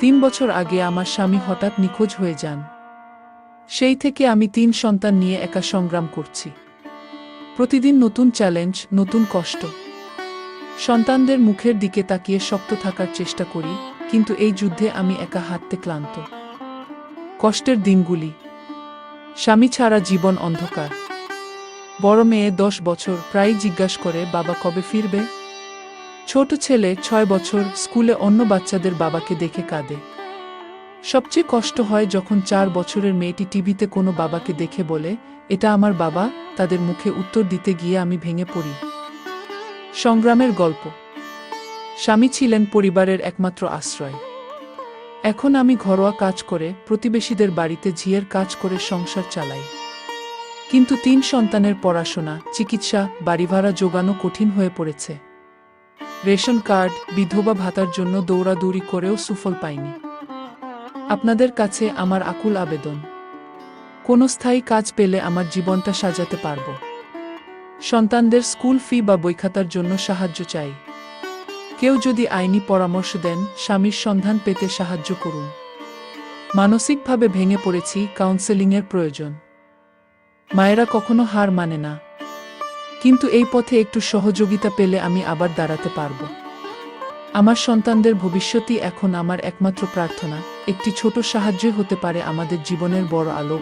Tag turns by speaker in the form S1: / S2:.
S1: তিন বছর আগে আমার স্বামী হঠাৎ নিখোঁজ হয়ে যান। সেই থেকে আমি তিন সন্তান নিয়ে একা সংগ্রাম করছি। প্রতিদিন নতুন চ্যালেঞ্জ, নতুন কষ্ট। সন্তানদের মুখের দিকে তাকিয়ে শক্ত থাকার চেষ্টা করি, কিন্তু এই যুদ্ধে আমি একা হাঁটতে ক্লান্ত। কষ্টের দিনগুলি। স্বামী ছাড়া জীবন অন্ধকার। বড় মেয়ে দশ বছর প্রায় জিজ্ঞাসা করে, বাবা কবে ফিরবে? ছোট ছেলে ছয় বছর স্কুলে অন্য বাচ্চাদের বাবাকে দেখে কাঁদে। সবচেয়ে কষ্ট হয় যখন চার বছরের মেয়েটি টিভিতে কোনো বাবাকে দেখে বলে, এটা আমার বাবা, তাদের মুখে উত্তর দিতে গিয়ে আমি ভেঙে পড়ি। সংগ্রামের গল্প। স্বামী ছিলেন পরিবারের একমাত্র আশ্রয়। এখন আমি ঘরোয়া কাজ করে প্রতিবেশীদের বাড়িতে ঝিয়ের কাজ করে সংসার চালাই। কিন্তু তিন সন্তানের পড়াশোনা, চিকিৎসা বাড়ি ভাড়া জোগানো কঠিন হয়ে পড়েছে। রেশন কার্ড, বিধবা ভাতার জন্য দৌড়াদৌড়ি করেও সুফল পাইনি। আপনাদের কাছে আমার আকুল আবেদন। কোনো স্থায়ী কাজ পেলে আমার জীবনটা সাজাতে পারব। সন্তানদের স্কুল ফি বা বই খাতার জন্য সাহায্য চাই। কেউ যদি আইনি পরামর্শ দেন, স্বামীর সন্ধান পেতে সাহায্য করুন। মানসিকভাবে ভেঙে পড়েছি কাউন্সেলিংয়ের প্রয়োজন। মায়েরা কখনো হার মানে না। কিন্তু এই পথে একটু সহযোগিতা পেলে আমি আবার দাঁড়াতে পারব। আমার সন্তানদের ভবিষ্যতই এখন আমার একমাত্র প্রার্থনা, একটি ছোট সাহায্যই হতে পারে আমাদের জীবনের বড় আলো